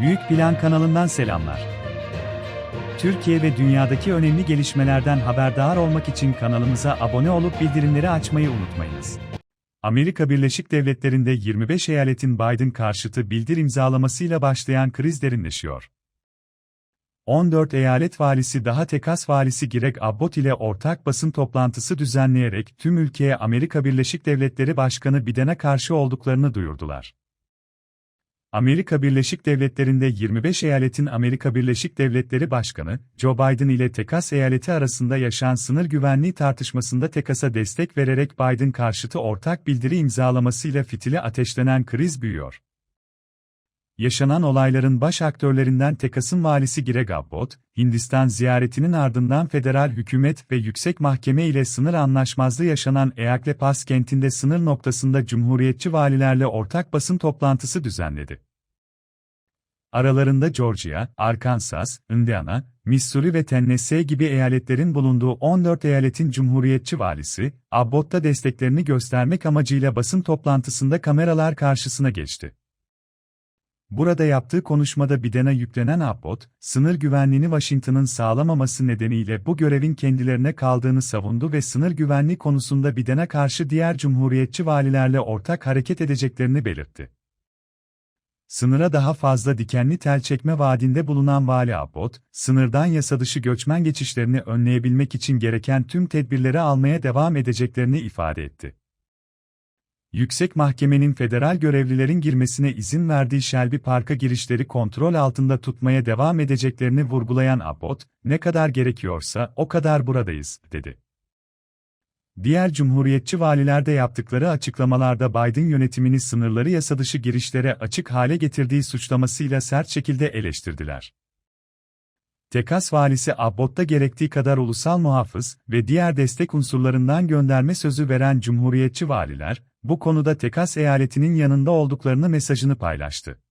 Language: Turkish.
Büyük Plan kanalından selamlar. Türkiye ve dünyadaki önemli gelişmelerden haberdar olmak için kanalımıza abone olup bildirimleri açmayı unutmayınız. Amerika Birleşik Devletleri'nde 25 eyaletin Biden karşıtı bildir imzalamasıyla başlayan kriz derinleşiyor. 14 eyalet valisi daha Tekas valisi Greg Abbott ile ortak basın toplantısı düzenleyerek tüm ülkeye Amerika Birleşik Devletleri Başkanı Biden'e karşı olduklarını duyurdular. Amerika Birleşik Devletleri'nde 25 eyaletin Amerika Birleşik Devletleri Başkanı, Joe Biden ile Tekas eyaleti arasında yaşanan sınır güvenliği tartışmasında Tekas'a destek vererek Biden karşıtı ortak bildiri imzalamasıyla fitili ateşlenen kriz büyüyor. Yaşanan olayların baş aktörlerinden Tekas'ın valisi Greg Abbott, Hindistan ziyaretinin ardından federal hükümet ve yüksek mahkeme ile sınır anlaşmazlığı yaşanan Eakle Pass kentinde sınır noktasında cumhuriyetçi valilerle ortak basın toplantısı düzenledi. Aralarında Georgia, Arkansas, Indiana, Missouri ve Tennessee gibi eyaletlerin bulunduğu 14 eyaletin cumhuriyetçi valisi, Abbott'a desteklerini göstermek amacıyla basın toplantısında kameralar karşısına geçti. Burada yaptığı konuşmada Biden'a yüklenen Abbott, sınır güvenliğini Washington'ın sağlamaması nedeniyle bu görevin kendilerine kaldığını savundu ve sınır güvenliği konusunda Biden'a karşı diğer cumhuriyetçi valilerle ortak hareket edeceklerini belirtti. Sınıra daha fazla dikenli tel çekme vaadinde bulunan Vali Abbott, sınırdan yasadışı göçmen geçişlerini önleyebilmek için gereken tüm tedbirleri almaya devam edeceklerini ifade etti. Yüksek Mahkemenin federal görevlilerin girmesine izin verdiği Shelby Park'a girişleri kontrol altında tutmaya devam edeceklerini vurgulayan Abbott, ne kadar gerekiyorsa o kadar buradayız, dedi. Diğer cumhuriyetçi valiler de yaptıkları açıklamalarda Biden yönetimini sınırları yasadışı girişlere açık hale getirdiği suçlamasıyla sert şekilde eleştirdiler. Tekas valisi Abbott'a gerektiği kadar ulusal muhafız ve diğer destek unsurlarından gönderme sözü veren cumhuriyetçi valiler, bu konuda Tekas eyaletinin yanında olduklarını mesajını paylaştı.